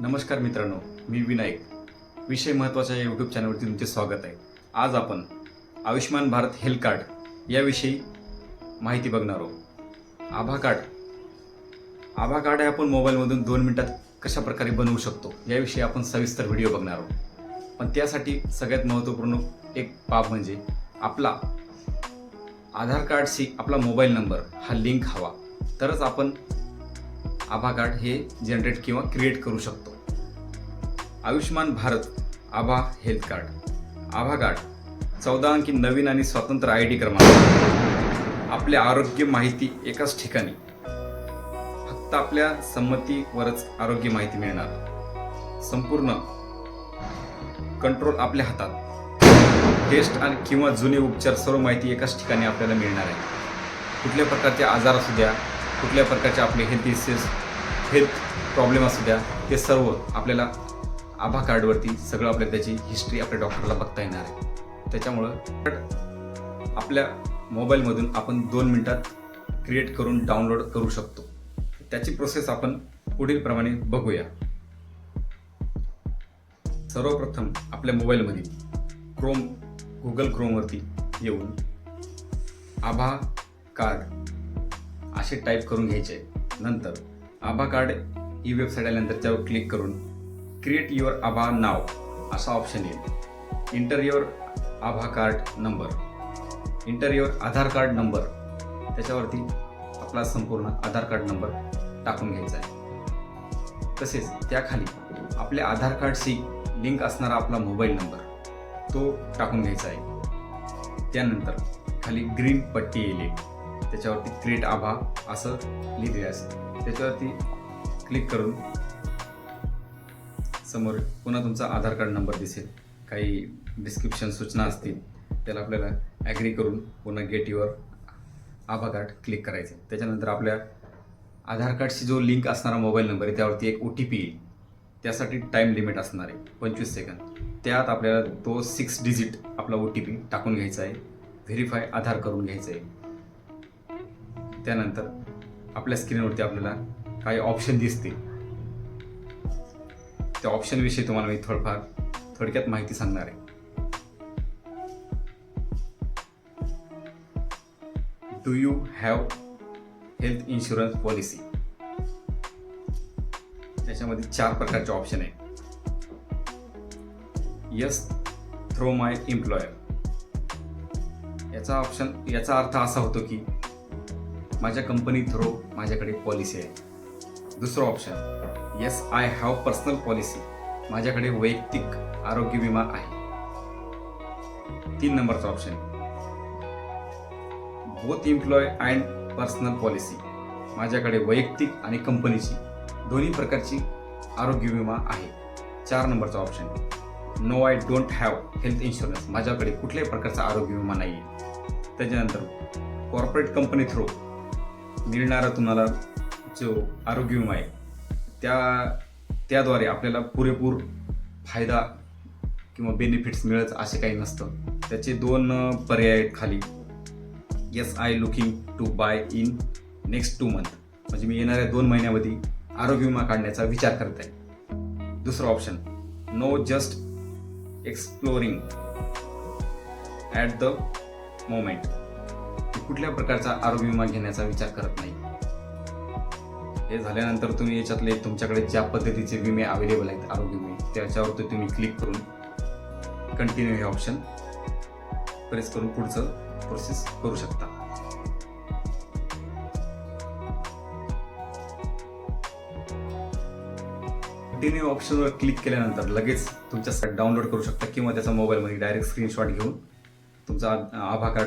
नमस्कार मित्रांनो मी विनायक. विषय महत्त्वाच्या या यूट्यूब चॅनलवरती तुमचे स्वागत आहे. आज आपण आयुष्यमान भारत हेल्थ कार्ड याविषयी माहिती बघणार आहोत. आभा कार्ड. आभा कार्ड हे आपण मोबाईलमधून दोन मिनिटात कशा प्रकारे बनवू शकतो याविषयी आपण सविस्तर व्हिडिओ बघणार आहोत. पण त्यासाठी सगळ्यात महत्त्वपूर्ण एक बाब म्हणजे आपला आधार कार्डशी आपला मोबाईल नंबर हा लिंक हवा. तरच आपण आभा कार्ड हे जनरेट किंवा क्रिएट करू शकतो. आयुष्यमान भारत आभा हेल्थ कार्ड आभा कार्ड चौदा अंकी नवीन आणि स्वतंत्र आय डी क्रमांक. आपल्या आरोग्य माहिती एकाच ठिकाणी. फक्त आपल्या संमतीवरच आरोग्य माहिती मिळणार. संपूर्ण कंट्रोल आपल्या हातात. टेस्ट आणि किंवा जुने उपचार सर्व माहिती एकाच ठिकाणी आपल्याला मिळणार आहे. कुठल्या प्रकारचे आजार असू द्या कुठल्या प्रकारचे आपले हेल्थ इश्यूज हेल्थ प्रॉब्लेम असू द्या ते सर्व आपल्याला आभा कार्डवरती सगळं आपल्या त्याची हिस्ट्री आपल्या डॉक्टरला बघता येणार आहे. त्याच्यामुळं आपल्या मोबाईलमधून आपण दोन मिनटात क्रिएट करून डाउनलोड करू शकतो. त्याची प्रोसेस आपण पुढील प्रमाणे बघूया. सर्वप्रथम आपल्या मोबाईलमध्ये क्रोम गुगल क्रोमवरती येऊन आभा कार्ड असे टाईप करून घ्यायचे. नंतर आभा कार्ड ही वेबसाईट आल्यानंतर त्यावर क्लिक करून क्रिएट युअर आभा नाव असा ऑप्शन येईल. Enter your Abha card number enter your Aadhaar card number त्याच्यावरती आपला संपूर्ण आधार कार्ड नंबर टाकून घ्यायचा आहे. तसेच त्याखाली आपल्या आधार कार्डशी लिंक असणारा आपला मोबाईल नंबर तो टाकून घ्यायचा आहे. त्यानंतर खाली ग्रीन पट्टी येईल एक. त्याच्यावरती क्रिएट आभा असं लिहिलेलं असेल त्याच्यावरती क्लिक करून समोर पुन्हा तुमचा आधार कार्ड नंबर दिसेल. काही डिस्क्रिप्शन सूचना असतील त्याला आपल्याला ॲग्री करून पुन्हा गेट युअर आभा कार्ड क्लिक करायचं. त्याच्यानंतर आपल्या आधार कार्डशी जो लिंक असणारा मोबाईल नंबर आहे त्यावरती एक ओ टी पी येईल. त्यासाठी टाईम लिमिट असणार आहे पंचवीस सेकंद त्यात आपल्याला तो सिक्स डिजिट आपला ओ टी पी टाकून घ्यायचा आहे. व्हेरीफाय आधार करून घ्यायचा आहे. त्यानंतर आपल्या स्क्रीनवरती आपल्याला काही ऑप्शन दिसतील. त्या ऑप्शनविषयी तुम्हाला मी थोडंफार थोडक्यात माहिती सांगणार आहे. Do you have health insurance policy त्याच्यामध्ये चार प्रकारचे ऑप्शन आहे यस थ्रो माय एम्प्लॉयर याचा ऑप्शन याचा अर्थ असा होतो की माझ्या कंपनी थ्रो माझ्याकडे पॉलिसी आहे. दुसरं option yes I have personal policy माझ्याकडे वैयक्तिक आरोग्य विमा आहे. तीन नंबरचं option both employ and personal policy माझ्याकडे वैयक्तिक आणि कंपनीची दोन्ही प्रकारची आरोग्य विमा आहे. चार नंबरचा option no I don't have health insurance माझ्याकडे कुठल्याही प्रकारचा आरोग्य विमा नाही आहे त्याच्यानंतर कॉर्पोरेट कंपनी थ्रू मिळणारा तुम्हाला जो आरोग्य विमा आहे त्या त्याद्वारे आपल्याला पुरेपूर फायदा किंवा बेनिफिट्स मिळत असे काही नसतं. त्याचे दोन पर्याय आहेत खाली. Yes I looking to buy in next two month म्हणजे मी येणाऱ्या दोन महिन्यामध्ये आरोग्य विमा काढण्याचा विचार करत आहे. दुसरं option no just exploring at the moment कुठल्या प्रकारचा आरोग्य विमा घेण्याचा विचार करत नाही. हे झाल्यानंतर तुम्ही याच्यातले तुमच्याकडे ज्या पद्धतीचे विमे अवेलेबल आहेत आरोग्य विमे त्याच्यावरती तुम्ही क्लिक करून कंटिन्यू हे ऑप्शन प्रेस करून पुढचं प्रोसेस करू शकता. कंटिन्यू ऑप्शनवर क्लिक केल्यानंतर लगेच तुमच्या डाउनलोड करू शकता किंवा त्याचा मोबाईलमध्ये डायरेक्ट स्क्रीनशॉट घेऊन तुमचा आभा कार्ड